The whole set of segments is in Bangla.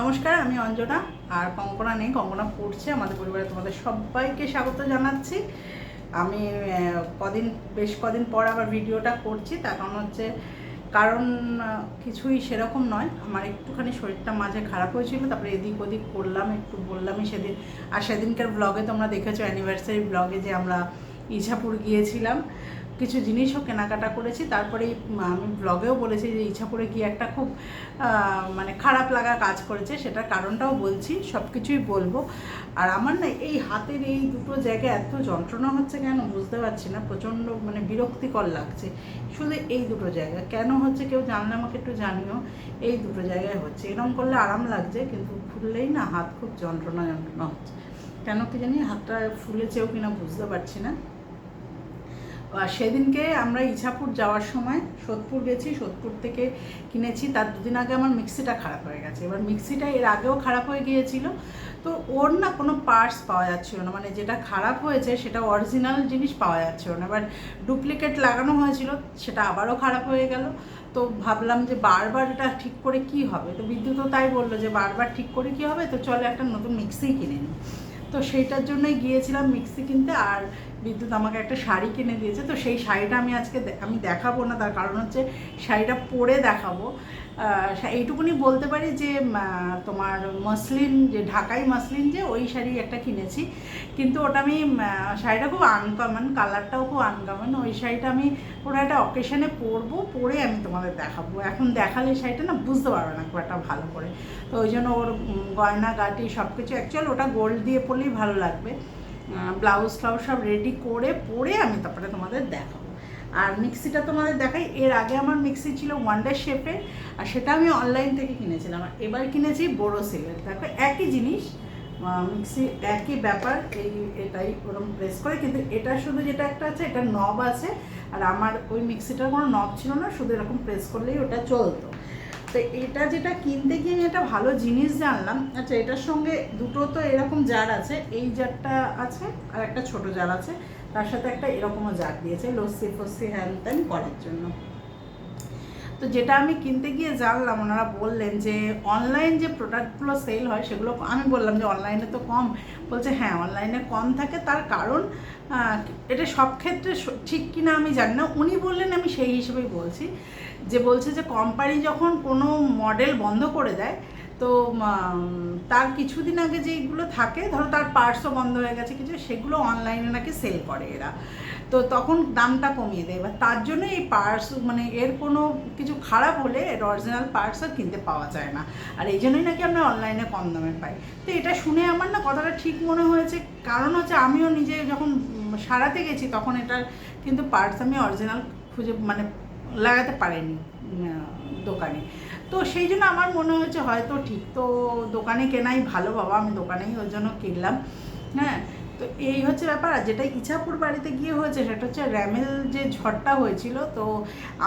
নমস্কার, আমি অঞ্জনা। আর কঙ্কনা নেই, কঙ্কনা পড়ছে। আমাদের পরিবারে তোমাদের সবাইকে স্বাগত জানাচ্ছি। আমি কদিন, বেশ কদিন পর আবার ভিডিওটা করছি। তার কারণ হচ্ছে, কারণ কিছুই সেরকম নয়। আমার একটুখানি শরীরটা মাঝে খারাপ হয়েছিল, তারপরে এদিক ওদিক করলাম, একটু বললামই সেদিন। আর সেদিনকার ব্লগে তোমরা দেখেছ অ্যানিভার্সারি ব্লগে যে আমরা ইছাপুর গিয়েছিলাম। কিছু জিনিসও কেনাকাটা করেছি। তারপরে আমি ব্লগেও বলেছি যে ইছাপুরে গিয়ে একটা খুব মানে খারাপ লাগা কাজ করেছে, সেটার কারণটাও বলছি সব কিছুই বলব। আর আমার না এই হাতের এই দুটো জায়গায় এত যন্ত্রণা হচ্ছে কেন বুঝতে পারছি না, প্রচণ্ড মানে বিরক্তিকর লাগছে। শুধু এই দুটো জায়গা কেন হচ্ছে কেউ জানলে আমাকে একটু জানিও, এই দুটো জায়গায় হচ্ছে। এরকম করলে আরাম লাগছে, কিন্তু ফুললেই না হাত খুব যন্ত্রণা যন্ত্রণা হচ্ছে। কেন কি জানি হাতটা ফুলেছেও কিনা বুঝতে পারছি না। সেদিনকে আমরা ইছাপুর যাওয়ার সময় সোদপুর গেছি, সোদপুর থেকে কিনেছি। তার দুদিন আগে আমার মিক্সিটা খারাপ হয়ে গেছে। এবার মিক্সিটা এর আগেও খারাপ হয়ে গিয়েছিল। তো ওর না কোনো পার্টস পাওয়া যাচ্ছিল না। মানে যেটা খারাপ হয়েছে সেটা অরিজিনাল জিনিস পাওয়া যাচ্ছিল না। এবার ডুপ্লিকেট লাগানো হয়েছিল, সেটা আবারও খারাপ হয়ে গেল। তো ভাবলাম যে বারবার এটা ঠিক করে কি হবে? তো বিদ্যুৎও তাই বলল যে বারবার ঠিক করে কি হবে? তো চলে একটা নতুন মিক্সি কিনে নিই। তো সেইটার জন্যই গিয়েছিলাম মিক্সি কিনতে। আর বিদ্যুৎ আমাকে একটা শাড়ি কিনে দিয়েছে, তো সেই শাড়িটা আমি আজকে আমি দেখাবো না, তার কারণ হচ্ছে শাড়িটা পরে দেখাবো। এইটুকুনি বলতে পারি যে তোমার মসলিন, যে ঢাকাই মসলিন যে, ওই শাড়ি একটা কিনেছি। কিন্তু ওটা আমি শাড়িটা খুব আনকমন কালারটাও খুব আনকমন ওই শাড়িটা আমি কোনো একটা অকেশনে পরবো, পরে আমি তোমাদের দেখাবো। এখন দেখালে শাড়িটা না বুঝতে পারবে না খুব একটা ভালো করে। তো ওই জন্য ওর গয়না গাটি সব কিছু অ্যাকচুয়াল ওটা গোল্ড দিয়ে পরলেই ভালো লাগবে। ব্লাউজ ফ্লাউজ সব রেডি করে পরে আমি তারপরে তোমাদের দেখাবো। আর মিক্সিটা তোমাদের দেখাই, এর আগে আমার মিক্সি ছিল ওয়ান্ডার শেপের আর সেটা আমি অনলাইন থেকে কিনেছিলাম। এবার কিনেছি বড়ো সেলের দেখো, একই জিনিস মিক্সি, একই ব্যাপার, এই, এটাই ওরকম প্রেস করে, কিন্তু এটা শুধু যেটা একটা আছে, এটা নব আছে। আর আমার ওই মিক্সিটার কোনো নব ছিল না, শুধু এরকম প্রেস করলেই ওটা চলতো। তো এটা যেটা কিনতে গিয়ে আমি একটা ভালো জিনিস জানলাম। আচ্ছা এটার সঙ্গে দুটো তো এরকম জার আছে। এই জারটা আছে আর একটা ছোট জার আছে। তার সাথে একটা এরকমও জার দিয়েছে, লস্যি ফস্যি হ্যান ত্যান করার জন্য। তো যেটা আমি কিনতে গিয়ে জানলাম, ওনারা বললেন যে অনলাইন যে প্রোডাক্টগুলো সেল হয়, সেগুলো আমি বললাম যে অনলাইনে তো কম। বলছে হ্যাঁ অনলাইনে কম থাকে। তার কারণ এটা সব ক্ষেত্রে ঠিক কিনা আমি জানি না। উনি বললেন, আমি সেই হিসেবেই বলছি যে, বলছে যে, কোম্পানি যখন কোনো মডেল বন্ধ করে দেয়, তো তার কিছুদিন আগে যেইগুলো থাকে, ধরো তার পার্টসও বন্ধ হয়ে গেছে, কিছু, সেগুলো অনলাইনে নাকি সেল করে এরা। তো তখন দামটা কমিয়ে দেয়। এবার তার জন্য এই পার্টস মানে এর কোনো কিছু খারাপ হলে এর অরিজিনাল পার্টস আর কিনতে পাওয়া যায় না। আর এই জন্যই নাকি আমরা অনলাইনে কম দামে পাই। তো এটা শুনে আমার না কথাটা ঠিক মনে হয়েছে। কারণ হচ্ছে আমিও নিজে যখন সারাতে গেছি তখন এটার কিন্তু পার্টস আমি অরিজিনাল খুঁজে মানে লাগাতে পারিনি দোকানে। তো সেই জন্য আমার মনে হয়েছে হয়তো ঠিক। তো দোকানে কেনাই ভালো, বাবা আমি দোকানেই ওর জন্য কিনলাম। হ্যাঁ? তো এই হচ্ছে ব্যাপার, আর যেটা ইছাপুর বাড়িতে গিয়ে হয়েছে সেটা হচ্ছে র্যামেল যে ঝড়টা হয়েছিল, তো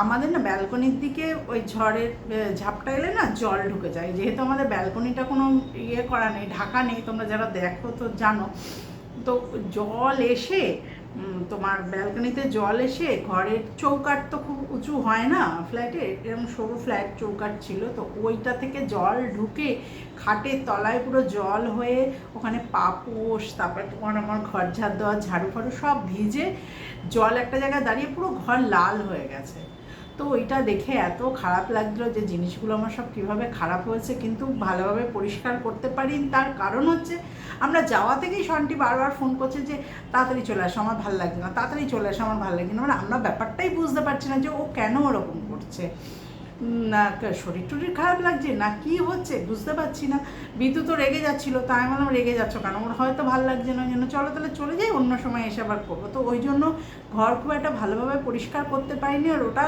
আমাদের না ব্যালকনির দিকে ওই ঝড়ের ঝাপটা এলে না জল ঢুকে যায়। যেহেতু আমাদের ব্যালকনিটা কোনো ইয়ে করা নেই, ঢাকা নেই, তোমরা যারা দেখো তো জানো। তো জল এসে তোমার ব্যালকনিতে জল এসে ঘরের চৌকাট তো খুব উঁচু হয় না ফ্ল্যাটে, এরকম সরু ফ্ল্যাট চৌকাট ছিল, তো ওইটা থেকে জল ঢুকে খাটের তলায় পুরো জল হয়ে ওখানে পাপোশ, তারপরে তোমার আমার ঘর ঝাড় দেওয়া, ঝাড়ু ফাড়ু সব ভিজে জল একটা জায়গায় দাঁড়িয়ে পুরো ঘর লাল হয়ে গেছে। তো ওইটা দেখে এত খারাপ লাগল যে জিনিসগুলো আমার সব কীভাবে খারাপ হয়েছে, কিন্তু ভালোভাবে পরিষ্কার করতে পারি তার কারণ হচ্ছে আমরা যাওয়া থেকেই সন্টি বারবার ফোন করছে যে, তাড়াতাড়ি চলে আসো, আমার ভালো লাগছে না, তাড়াতাড়ি চলে আসো, আমার ভালো লাগছে না। মানে আমরা ব্যাপারটাই বুঝতে পারছি না যে ও কেন ওরকম করছে। না শরীর টরীর খারাপ লাগছে? না, কি হচ্ছে? বুঝতে পারছি না। বিদ্যুৎ তো রেগে যাচ্ছিল, তাই আমি বললাম রেগে যাচ্ছ কেন? ওর হয়তো ভালো লাগছে না, ওই জন্য চলো তাহলে চলে যাই, অন্য সময় এসে আবার করব। তো ওই জন্য ঘর খুব একটা ভালোভাবে পরিষ্কার করতে পারিনি, আর ওটা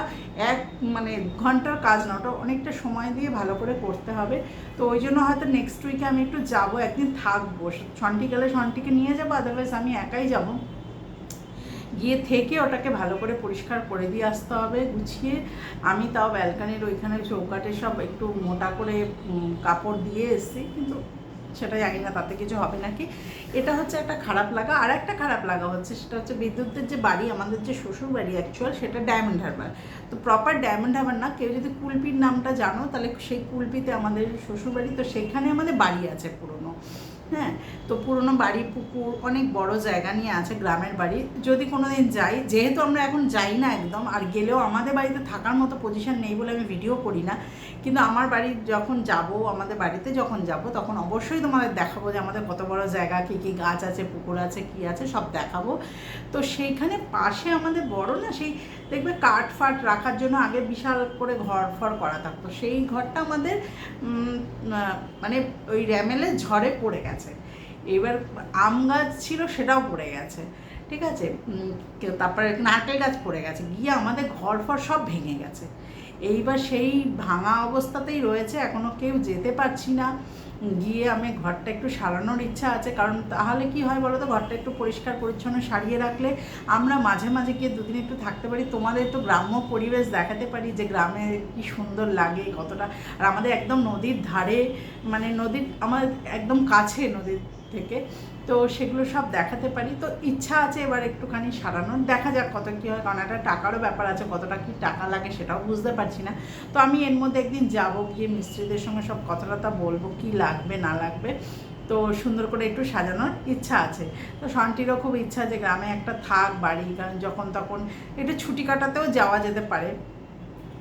এক মানে ঘণ্টার কাজ না, ওটা অনেকটা সময় দিয়ে ভালো করে করতে হবে। তো ওই জন্য হয়তো নেক্সট উইকে আমি একটু যাব, একদিন থাকব। সন্টি গেলে সন্টিকে নিয়ে যাব আদারওয়াইজ আমি একাই যাব। গিয়ে থেকে ওটাকে ভালো করে পরিষ্কার করে দিয়ে আসতে হবে, গুছিয়ে। আমি তাও ব্যালকানির ওইখানে চৌকাটে সব একটু মোটা করে কাপড় দিয়ে এসেছি, কিন্তু সেটা জানি না তাতে কিছু হবে নাকি। এটা হচ্ছে একটা খারাপ লাগা। আর একটা খারাপ লাগা হচ্ছে, সেটা হচ্ছে বিদ্যুতের যে বাড়ি, আমাদের যে শ্বশুর বাড়ি অ্যাকচুয়াল সেটা ডায়মন্ড হারবার তো প্রপার ডায়মন্ড হারবার না, কেউ যদি কুলপির নামটা জানো, তাহলে সেই কুলপিতে আমাদের শ্বশুর বাড়ি তো সেখানে আমাদের বাড়ি আছে পুরনো। হ্যাঁ তো পুরনো বাড়ি, পুকুর, অনেক বড় জায়গা নিয়ে আছে গ্রামের বাড়ি। যদি কোনো দিন যাই, যেহেতু আমরা এখন যাই না একদম, আর গেলেও আমাদের বাড়িতে থাকার মতো পজিশন নেই বলে আমি ভিডিও করি না, কিন্তু আমার বাড়ি যখন যাব, আমাদের বাড়িতে যখন যাব, তখন অবশ্যই তোমাদের দেখাবো যে আমাদের কত বড় জায়গা, কী কী গাছ আছে, পুকুর আছে, কী আছে, সব দেখাবো। তো সেইখানে পাশে আমাদের বড় না, সেই দেখবে কাঠ ফাট রাখার জন্য আগে বিশাল করে ঘর ফর করা থাকতো। সেই ঘরটা আমাদের মানে ওই র্যামেলে ঝড়ে পড়ে গেছে। এবার আম গাছ ছিল সেটাও পড়ে গেছে। ঠিক আছে? তারপরে নারকেল গাছ পড়ে গেছে। গিয়ে আমাদের ঘর ফর সব ভেঙে গেছে। এইবার সেই ভাঙা অবস্থাতেই রয়েছে এখনও কেউ যেতে পারছি না। গিয়ে আমি ঘরটা একটু সারানোর ইচ্ছা আছে, কারণ তাহলে কি হয় বলো তো ঘরটা একটু পরিষ্কার পরিচ্ছন্ন সারিয়ে রাখলে আমরা মাঝে মাঝে গিয়ে দুদিন একটু থাকতে পারি, তোমাদের একটু গ্রাম্য পরিবেশ দেখাতে পারি যে গ্রামে কি সুন্দর লাগে কতটা। আর আমাদের একদম নদীর ধারে মানে নদীর আমার একদম কাছে নদীর থেকে তো সেগুলো সব দেখাতে পারি। তো ইচ্ছা আছে এবার একটুখানি সারানোর। দেখা যাক কত কী হয়, কারণ একটা টাকারও ব্যাপার আছে, কতটা কি টাকা লাগে সেটাও বুঝতে পারছি না। তো আমি এর মধ্যে একদিন যাব গিয়ে মিস্ত্রিদের সঙ্গে সব কথাটা বলব, কি লাগবে, না লাগবে। তো সুন্দর করে একটু সাজানোর ইচ্ছা আছে। তো শান্তিরও খুব ইচ্ছা যে গ্রামে একটা থাক বাড়ি, কারণ যখন তখন একটু ছুটি কাটাতেও যাওয়া যেতে পারে।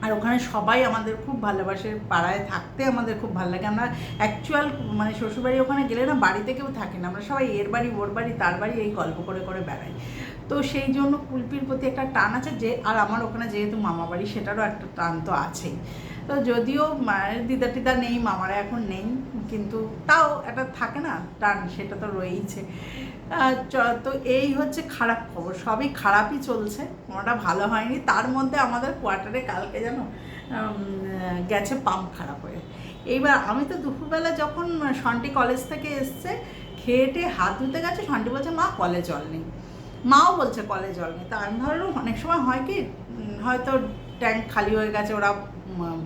আর ওখানে সবাই আমাদের খুব ভালোবাসে, পাড়ায় থাকতে আমাদের খুব ভালো লাগে। আমরা অ্যাকচুয়াল মানে শ্বশুরবাড়ি ওখানে গেলে না বাড়িতে কেউ থাকে না, আমরা সবাই এর বাড়ি, ওর বাড়ি, তার বাড়ি এই গল্প করে করে বেড়াই। তো সেই জন্য কুলপির প্রতি একটা টান আছে যে, আর আমার ওখানে যেহেতু মামা বাড়ি সেটারও একটা টান তো আছেই। তো যদিও মায়ের দিদা টিদা নেই, মামারা এখন নেই, কিন্তু তাও একটা থাকে না টান, সেটা তো রয়েইছে। তো এই হচ্ছে খারাপ খবর, সবই খারাপই চলছে, কোনোটা ভালো হয়নি, তার মধ্যে আমাদের কোয়ার্টারে কালকে যেন গেছে পাম্প খারাপ হয়ে। এইবার আমি তো দুপুরবেলা যখন সন্টি কলেজ থেকে এসছে খেয়ে টেয়ে হাত ধুতে গেছে, সন্টি বলছে, মা কলে জল নেই। মাও বলছে কলে জল নেই। তা আমি ভাবলাম, অনেক সময় হয় কি হয়তো ট্যাঙ্ক খালি হয়ে গেছে, ওরা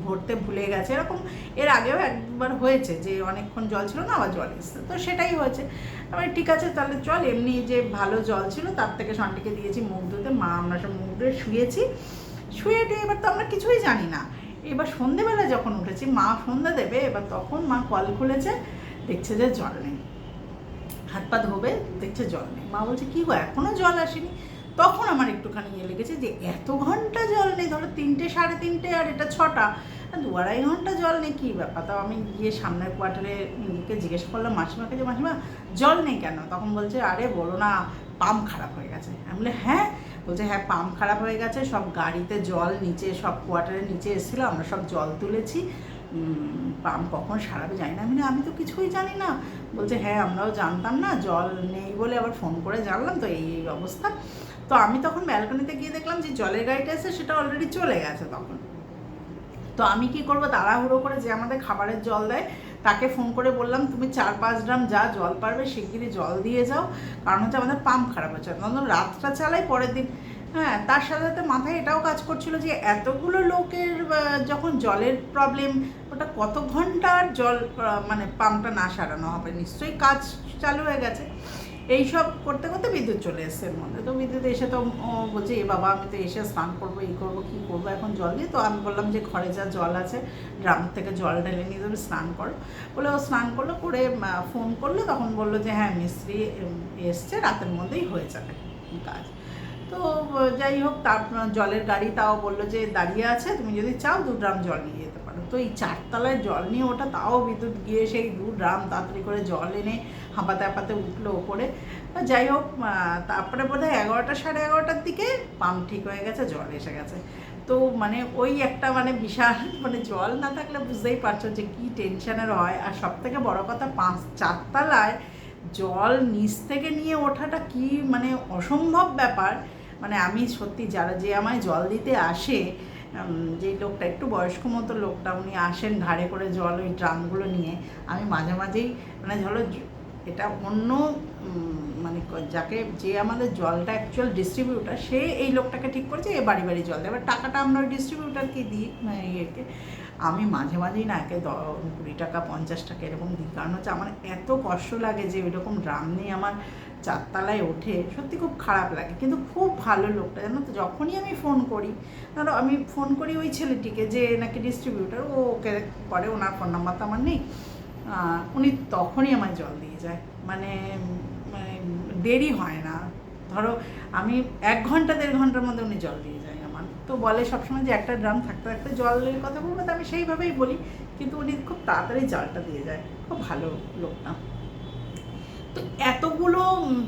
ভরতে ভুলে গেছে। এরকম এর আগেও একবার হয়েছে যে অনেকক্ষণ জল ছিল না, আবার জল এসছে। তো সেটাই হয়েছে। আমি ঠিক আছে, তাহলে চল, এমনি যে ভালো জল ছিল, তার থেকে সন্টিকে দিয়েছি মুখ ধুতে। মা, আমরা সব মুখ ধুয়ে শুয়েছি। শুয়ে টুয়ে এবার তো আমরা কিছুই জানি না। এবার সন্ধেবেলা যখন উঠেছি, মা সন্ধ্যা দেবে, এবার তখন মা কল খুলেছে, দেখছে যে জল নেই। হাত পা ধোবে, দেখছে জল নেই। মা বলছে, কী গো এখনও জল আসেনি? তখন আমার একটুখানি ইয়ে লেগেছে যে এত ঘণ্টা জল নেই, ধরো তিনটে, সাড়ে তিনটে আর এটা ছটা, দু আড়াই ঘণ্টা জল নেই, কী ব্যাপার? তাও আমি গিয়ে সামনের কোয়ার্টারে কে জিজ্ঞেস করলাম মাসিমাকে যে, মাসিমা, জল নেই কেন? তখন বলছে, আরে বলো না, পাম্প খারাপ হয়ে গেছে। আমি বলে হ্যাঁ? বলছে হ্যাঁ পাম্প খারাপ হয়ে গেছে, সব গাড়িতে জল নিচে, সব কোয়ার্টারের নিচে এসেছিল, আমরা সব জল তুলেছি। পাম্প কখন সারাবে জানি না। আমি আমি তো কিছুই জানি না। বলছে হ্যাঁ আমরাও জানতাম না, জল নেই বলে আবার ফোন করে জানলাম। তো এই অবস্থা। তো আমি তখন ব্যালকনিতে গিয়ে দেখলাম যে জলের গাড়িটা এসে সেটা অলরেডি চলে গেছে তখন। তো আমি কি করব, তাড়াহুড়ো করে যে আমাদের খাবারের জল দেয়, তাকে ফোন করে বললাম, তুমি চার পাঁচ ড্রাম যা জল পারবে শিগগিরই জল দিয়ে যাও। কারণ হচ্ছে আমাদের পাম্প খারাপ হচ্ছে। তখন রাতটা চালাই, পরের দিন। হ্যাঁ তার সাথে সাথে মাথায় এটাও কাজ করছিল যে এতগুলো লোকের যখন জলের প্রবলেম ওটা কত ঘণ্টার জল মানে পাম্পটা না সারানো হবে? নিশ্চয়ই কাজ চালু হয়ে গেছে। এইসব করতে করতে বিদ্যুৎ চলে এসছে এর মধ্যে। তো বিদ্যুৎ এসে তো বলছে, এ বাবা, আমি তো এসে স্নান করব এই করব, কী করব? এখন জল দিয়ে তো আমি বললাম যে, ঘরে যা জল আছে, ড্রাম থেকে জল ঢেলে নিয়ে তুমি স্নান করো। বলে ও স্নান করল, করে ফোন করল, তখন বলল যে হ্যাঁ মিস্ত্রি এসছে, রাতের মধ্যেই হয়ে যাবে কাজ। তো যাই হোক, তার, জলের গাড়ি তাও বলল যে, দাঁড়িয়ে আছে, তুমি যদি চাও, দু ড্রাম জল নিয়ে যেতে পারো তো এই চারতলায় জল নিয়ে ওটা তাও বিদ্যুৎ গিয়ে সেই দু ড্রাম তাড়াতাড়ি করে জল এনে হাঁপাতে হাঁপাতে উঠল ওপরে। যাই হোক তারপরে বোধ হয় এগারোটা সাড়ে এগারোটার দিকে পাম্প ঠিক হয়ে গেছে, জল এসে গেছে। তো মানে ওই একটা মানে বিশাল মানে জল না থাকলে বুঝতেই পারছ যে কী টেনশনের হয়। আর সব থেকে বড় কথা, পাঁচ চারতলায় জল নিচ থেকে নিয়ে ওঠাটা কি মানে অসম্ভব ব্যাপার। মানে আমি সত্যি যারা যে আমায় জল দিতে আসে যে লোকটা, একটু বয়স্ক মতো লোকটা, উনি আসেন ঘাড়ে করে জল ওই ড্রামগুলো নিয়ে। আমি মাঝে মাঝেই মানে ধরো এটা অন্য মানে যাকে, যে আমাদের জলটা অ্যাকচুয়াল ডিস্ট্রিবিউটার সে এই লোকটাকে ঠিক করেছে, এ বাড়ি বাড়ি জল দেয়। এবার টাকাটা আমরা ওই ডিস্ট্রিবিউটারকে দিই মানে ইয়েকে। আমি মাঝে মাঝেই না, একে কুড়ি টাকা, পঞ্চাশ টাকা এরকম দিই। কারণ হচ্ছে আমার এত কষ্ট লাগে যে ওইরকম ড্রাম নিয়ে আমার চারতলায় ওঠে, সত্যি খুব খারাপ লাগে। কিন্তু খুব ভালো লোকটা, জানো তো? যখনই আমি ফোন করি, ধরো আমি ফোন করি ওই ছেলেটিকে যে নাকি ডিস্ট্রিবিউটার ও ওকে করে ওনার ফোন নাম্বার তো আমার নেই। উনি তখনই আমায় জল দিয়ে যায়। মানে মানে দেরি হয় না। ধরো আমি এক ঘণ্টা, দেড় ঘণ্টার মধ্যে উনি জল দিয়ে যায় আমার। তো বলে সবসময় যে একটা ড্রাম থাকতে থাকতে জলের কথা বলব, তো আমি সেইভাবেই বলি। কিন্তু উনি খুব তাড়াতাড়ি জলটা দিয়ে যায়। খুব ভালো লোকটা। তো এতগুলো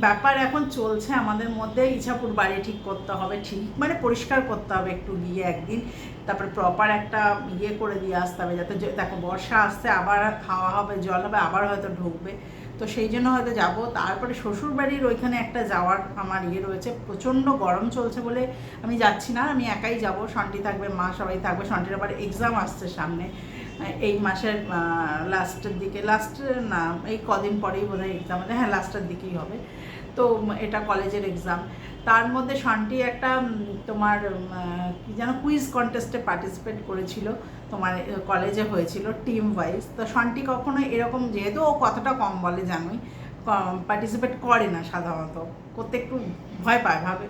ব্যাপার এখন চলছে আমাদের মধ্যে, ইছাপুর বাড়ি ঠিক করতে হবে, ঠিক মানে পরিষ্কার করতে হবে একটু গিয়ে একদিন। তারপরে প্রপার একটা ইয়ে করে দিয়ে আসতে হবে যাতে দেখো বর্ষা আসছে, আবার খাওয়া হবে, জল হবে, আবার হয়তো ঢুকবে। তো সেই জন্য হয়তো যাব। তারপরে শ্বশুর বাড়ির ওইখানে একটা যাওয়ার আমার ইয়ে রয়েছে। প্রচণ্ড গরম চলছে বলে আমি যাচ্ছি না, আমি একাই যাব। সন্টি থাকবে, মা সবাই থাকবে সন্টির আবার এক্সাম আসছে সামনে। এই মাসের লাস্টের দিকে লাস্ট না, এই কদিন পরেই বোধ হয় এক্সাম হ্যাঁ লাস্টের দিকেই হবে। তো এটা কলেজের এক্সাম তার মধ্যে শান্তি একটা তোমার কি যেন কুইজ কন্টেস্টে পার্টিসিপেট করেছিল, তোমার কলেজে হয়েছিল টিম ওয়াইজ তো শান্তি কখনো এরকম, যেহেতু ও কতটা কম বলে, জানোই পার্টিসিপেট করে না সাধারণত। করতে একটু ভয় পায়, ভাবে।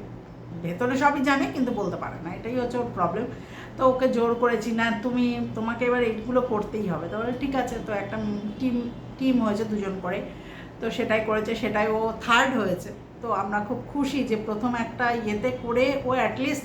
ভেতরে সবই জানে, কিন্তু বলতে পারে না। এটাই হচ্ছে ওর প্রবলেম তো ওকে জোর করেছি, না, তুমি, তোমাকে এবার এইগুলো করতেই হবে। তো ঠিক আছে। তো একটা টিম টিম হয়েছে দুজন করে, তো সেটাই করেছে, সেটাই ও থার্ড হয়েছে। তো আমরা খুব খুশি যে প্রথম একটা ইয়েতে করে ও অ্যাটলিস্ট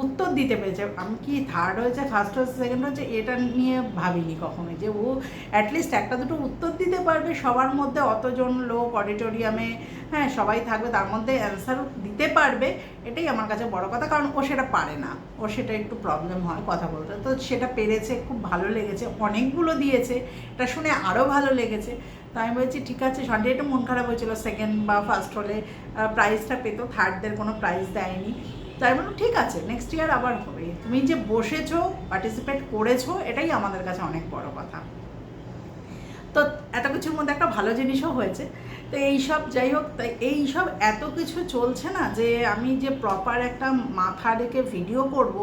উত্তর দিতে পেরেছে। আমি কি থার্ড হয়েছে ফার্স্ট হয়েছে সেকেন্ড হয়েছে, এটা নিয়ে ভাবিনি কখনোই যে ও অ্যাটলিস্ট একটা দুটো উত্তর দিতে পারবে। সবার মধ্যে অতজন লোক অডিটোরিয়ামে হ্যাঁ সবাই থাকবে, তার মধ্যে অ্যান্সার দিতে পারবে। এটাই আমার কাছে বড় কথা, কারণ ও সেটা পারে না। ও সেটা একটু প্রবলেম হয় কথা বলতে। তো সেটা পেরেছে, খুব ভালো লেগেছে, অনেকগুলো দিয়েছে। এটা শুনে আরও ভালো লেগেছে। তো আমি বলছি, ঠিক আছে সন্ডে একটু মন খারাপ হয়েছিল সেকেন্ড বা ফার্স্ট হলে প্রাইজটা পেতো। থার্ডদের কোনো প্রাইজ দেয়নি। তাই বললাম, ঠিক আছে নেক্সট ইয়ার আবার হবে। তুমি যে বসেছো পার্টিসিপেট করেছ, এটাই আমাদের কাছে অনেক বড় কথা। তো এত কিছুর মধ্যে একটা ভালো জিনিসও হয়েছে। তো এইসব যাই হোক, তাই এইসব এত কিছু চলছে না যে আমি যে প্রপার একটা মাথা রেখে ভিডিও করব,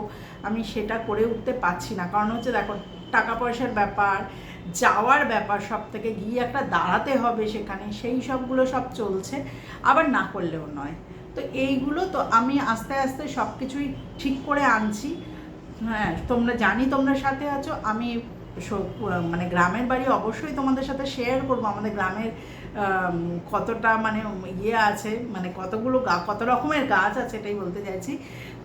আমি সেটা করে উঠতে পারছি না। কারণ হচ্ছে দেখো টাকা পয়সার ব্যাপার, যাওয়ার ব্যাপার সব থেকে গিয়ে একটা দাঁড়াতে হবে সেখানে, সেই সবগুলো সব চলছে। আবার না করলেও নয়। তো এইগুলো তো আমি আস্তে আস্তে সব কিছুই ঠিক করে আনছি। হ্যাঁ তোমরা জানি তোমরা সাথে আছো। আমি মানে গ্রামের বাড়ি অবশ্যই তোমাদের সাথে শেয়ার করব। আমাদের গ্রামের কতটা মানে ইয়ে আছে মানে কতগুলো গা, কত রকমের গাছ আছে, এটাই বলতে চাইছি।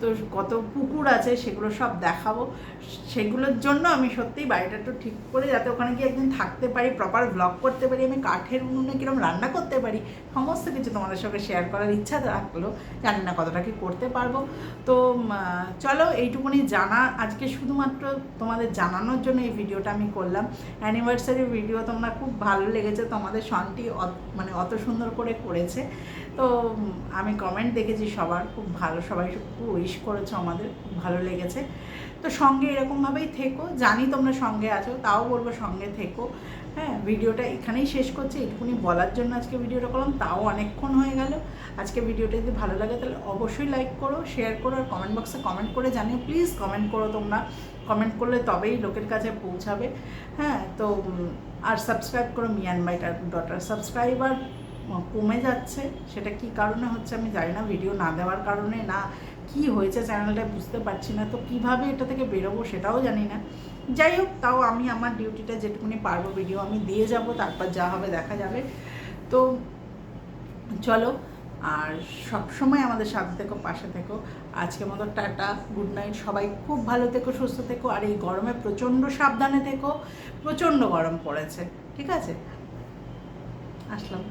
তো কত পুকুর আছে সেগুলো সব দেখাবো। সেগুলোর জন্য আমি সত্যিই বাড়িটা একটু ঠিক করে যাতে ওখানে গিয়ে একদিন থাকতে পারি প্রপার ব্লগ করতে পারি, আমি কাঠের উনুনে কীরকম রান্না করতে পারি, সমস্ত কিছু তোমাদের সঙ্গে শেয়ার করার ইচ্ছা থাকল। জানি না কতটা কি করতে পারব। তো চলো এইটুকুনি জানা। আজকে শুধুমাত্র তোমাদের জানানোর জন্য এই ভিডিওটা আমি করলাম। অ্যানিভার্সারি ভিডিও তোমরা খুব ভালো লেগেছে। তোমাদের অত- মানে অত সুন্দর করে করেছে। তো আমি কমেন্ট দেখেছি সবার, খুব ভালো, সবাই খুব উইশ করেছ আমাদের, খুব ভালো লেগেছে। তো সঙ্গে এরকমভাবেই থেকো, জানি তোমরা সঙ্গে আছো, তাও বলব সঙ্গে থেকো। হ্যাঁ ভিডিওটা এখানেই শেষ করছি, এটুকুনি বলার জন্য আজকে ভিডিওটা করলাম, তাও অনেকক্ষণ হয়ে গেল। আজকে ভিডিওটা যদি ভালো লাগে, তাহলে অবশ্যই লাইক করো শেয়ার করো, আর কমেন্ট বক্সে কমেন্ট করে জানিও প্লিজ কমেন্ট করো তোমরা। কমেন্ট করলে তবেই লোকের কাছে পৌঁছাবে। হ্যাঁ তো আর সাবস্ক্রাইব করো মিয়ান মাই ডটার সাবস্ক্রাইবার কমে যাচ্ছে, সেটা কি কারণে হচ্ছে আমি জানি না ভিডিও না দেওয়ার কারণে না, কি হয়েছে চ্যানেলটা বুঝতে পারছি না, তো কীভাবে এটা থেকে বেরোবো সেটাও জানি না। যাই হোক, তাও আমি আমার ডিউটিটা যেটুকুনি পারব ভিডিও আমি দিয়ে যাব, তারপর যা হবে দেখা যাবে। তো চলো, আর সব সময় আমাদের সাথে থেকো, পাশে থেকো। আজকে মতো টাটা গুড নাইট সবাই খুব ভালো থেকো, সুস্থ থেকো, আর এই গরমে প্রচণ্ড সাবধানে থেকো, প্রচণ্ড গরম পড়েছে, ঠিক আছে? আসলাম।